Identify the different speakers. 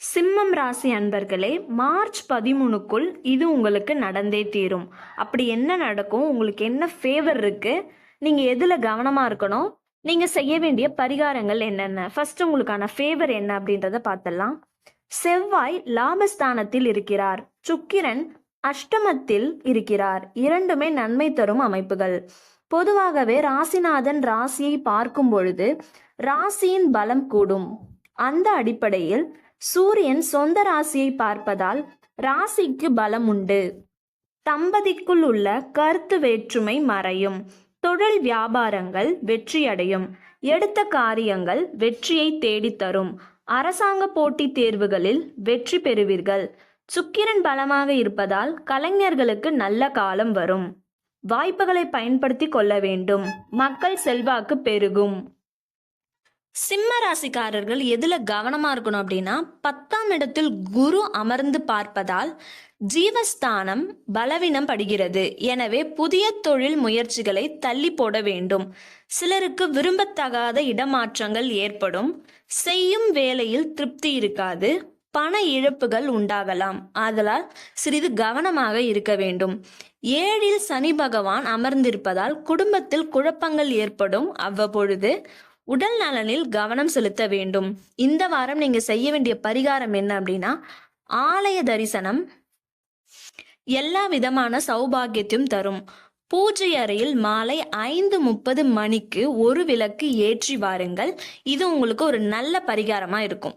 Speaker 1: சிம்மம் ராசி அன்பர்களே மார்ச் பதிமூணுக்குள் இது உங்களுக்கு நடந்தே தீரும். அப்படி என்ன நடக்கும்? உங்களுக்கு என்ன ஃபேவர் இருக்கு? நீங்க எதுல கவனமா இருக்கணும்? நீங்க செய்ய வேண்டிய பரிகாரங்கள் என்னென்ன? ஃபர்ஸ்ட் உங்களுக்கான ஃபேவர் என்ன அப்படின்றத பார்த்துடலாம். செவ்வாய் லாபஸ்தானத்தில் இருக்கிறார். சுக்கிரன் அஷ்டமத்தில் இருக்கிறார். இரண்டுமே நன்மை தரும் அமைப்புகள். பொதுவாகவே ராசிநாதன் ராசியை பார்க்கும் பொழுது ராசியின் பலம் கூடும். அந்த அடிப்படையில் சூரியன் சொந்த ராசியை பார்ப்பதால் ராசிக்கு பலம் உண்டு. தம்பதிக்குள் உள்ள கருத்து வேற்றுமை மறையும். தொழில் வியாபாரங்கள் வெற்றியடையும். எடுத்த காரியங்கள் வெற்றியை தேடித்தரும் அரசாங்க போட்டித் தேர்வுகளில் வெற்றி பெறுவீர்கள். சுக்கிரன் பலமாக இருப்பதால் கலைஞர்களுக்கு நல்ல காலம் வரும். வாய்ப்புகளை பயன்படுத்தி கொள்ள வேண்டும். மக்கள் செல்வாக்கு பெருகும். சிம்ம ராசிக்காரர்கள் எதுல கவனமா இருக்கணும் அப்படின்னா பத்தாம் இடத்தில் குரு அமர்ந்து பார்ப்பதால் ஜீவஸ்தானம் பலவீனம் படுகிறது எனவே புதிய தொழில் முயற்சிகளை தள்ளி போட வேண்டும். சிலருக்கு விரும்பத்தகாத இடமாற்றங்கள் ஏற்படும். செய்யும் வேலையில் திருப்தி இருக்காது. பண இழப்புகள் உண்டாகலாம். ஆதலால் சிறிது கவனமாக இருக்க வேண்டும். ஏழில் சனி பகவான் அமர்ந்திருப்பதால் குடும்பத்தில் குழப்பங்கள் ஏற்படும். அவ்வப்பொழுது உடல் நலனில் கவனம் செலுத்த வேண்டும். இந்த வாரம் நீங்க செய்ய வேண்டிய பரிகாரம் என்ன அப்படின்னா ஆலய தரிசனம் எல்லா விதமான சௌபாகியத்தையும் தரும். பூஜை அறையில் மாலை ஐந்து முப்பது மணிக்கு ஒரு விளக்கு ஏற்றி வாருங்கள். இது உங்களுக்கு ஒரு நல்ல பரிகாரமா இருக்கும்.